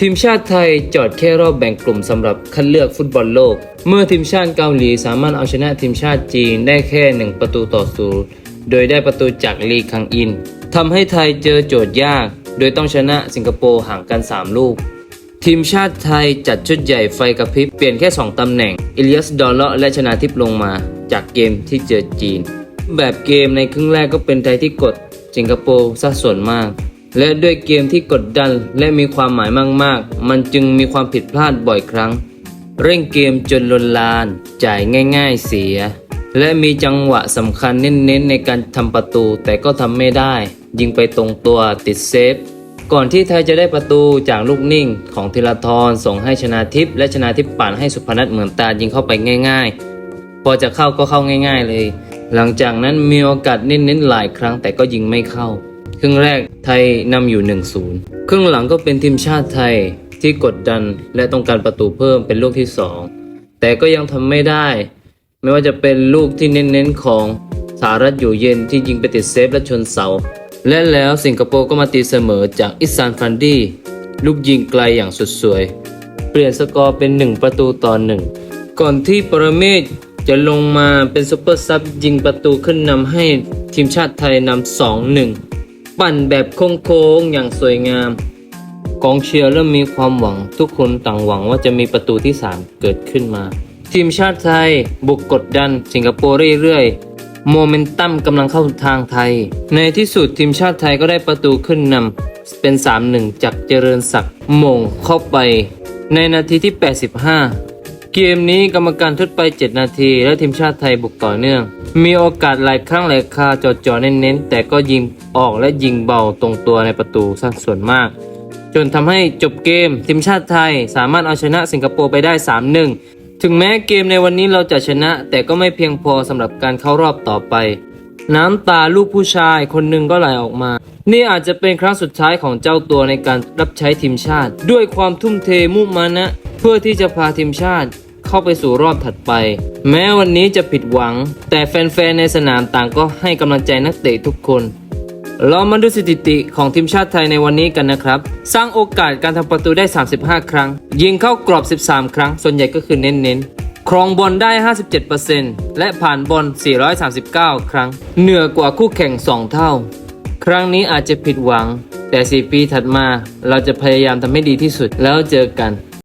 ทีมชาติไทยจอดแค่รอบแบ่งกลุ่มสำหรับคัดเลือกฟุตบอลโลก เมื่อทีมชาติเกาหลีสามารถเอาชนะทีมชาติจีนได้แค่หนึ่งประตูต่อศูนย์โดยได้ประตูจากลีคังอินทำให้ไทยเจอโจทย์ยาก โดยต้องชนะสิงคโปร์ห่างกัน 3 ลูก ทีมชาติไทยจัดชุดใหญ่ไฟกระพริบเปลี่ยนแค่ 2 ตำแหน่งอิเลิยัสดอลเลาะและชนาทิพย์ลงมาจากเกมที่เจอจีน แบบเกมในครึ่งแรกก็เป็นไทยที่กดสิงคโปร์ซะส่วนมาก และด้วยเกมที่กดดันและมีความหมายมากๆ มันจึงมีความผิดพลาดบ่อยครั้ง เร่งเกมจนลนลาน จ่ายง่าย ๆ เสีย และมีจังหวะสำคัญเน้นๆ ในการทำประตูแต่ก็ทำไม่ได้ ยิงไปตรงตัวติดเซฟ ก่อนที่ไทยจะได้ประตูจากลูกนิ่งของธีรทรส่งให้ชนาทิพย์และชนาทิพย์ปั่นให้สุพนัทเหมือนตายิงเข้าไปง่าย ๆ พอจะเข้าก็เข้าง่าย ๆ เลย หลังจากนั้นมีโอกาสเน้นๆหลายครั้งแต่ก็ยิงไม่เข้า ครึ่งแรกไทยนำอยู่ 1-0 ครึ่งหลังก็เป็นทีมชาติไทยที่กดดันและต้องการประตูเพิ่มเป็นลูกที่ 2 แต่ก็ยังทำไม่ได้ ไม่ว่าจะเป็นลูกที่เน้นๆของสารัตอยู่เย็นที่ยิงไปติดเซฟและชนเสา และแล้วสิงคโปร์ก็มาตีเสมอจากอิซานฟันดี้ลูกยิงไกลอย่างสุดสวย เปลี่ยนสกอร์เป็น 1 ประตูต่อหนึ่งก่อนที่ปรเมศจะลงมาเป็นซุปเปอร์ซับยิงประตูขึ้นนำให้ทีมชาติไทยนำ2-1 ปั่นแบบโค้งๆอย่างสวยงาม กองเชียร์เริ่มมีความหวัง ทุกคนต่างหวังว่าจะมีประตูที่ 3 เกิดขึ้นมา ทีมชาติไทย บุกกดดัน สิงคโปร์เรื่อยๆ โมเมนตัมกำลังเข้าทางไทย ในที่สุดทีมชาติไทยก็ได้ประตูขึ้นนำเป็น 3-1 จากเจริญศักดิ์มงเข้าไป ในนาทีที่ 85 เกมนี้กรรมการทดไป 7 นาที และทีมชาติไทยบุกต่อเนื่อง มีโอกาสหลายครั้งหลายคราจ่อๆเน้นๆ แต่ก็ยิงออกและยิงเบาตรงตัวในประตูสักส่วนมาก จนทำให้จบเกมทีมชาติไทยสามารถเอาชนะสิงคโปร์ไปได้ 3-1 ถึงแม้เกมในวันนี้เราจะชนะ แต่ก็ไม่เพียงพอสำหรับการเข้ารอบต่อไป น้ำตาลูกผู้ชายคนหนึ่งก็ไหลออกมา นี่อาจจะเป็นครั้งสุดท้ายของเจ้าตัวในการรับใช้ทีมชาติ ด้วยความทุ่มเทมุ่งมานะเพื่อที่จะพาทีมชาติ เข้าไปสู่รอบถัดไป แม้วันนี้จะผิดหวัง แต่แฟนๆในสนามต่างก็ให้กำลังใจนักเตะทุกคนเรามาดูสถิติของทีมชาติไทยในวันนี้กันนะครับ สร้างโอกาสการทำประตูได้ 35 ครั้ง ยิงเข้ากรอบ 13 ครั้ง ส่วนใหญ่ก็คือเน้นๆ ครองบอลได้ 57%และผ่านบอล 439 ครั้ง เหนือกว่าคู่แข่ง 2 เท่า ครั้งนี้อาจจะผิดหวัง แต่ 4 ปีถัดมาเราจะพยายามทำให้ดีที่สุดแล้วเจอกัน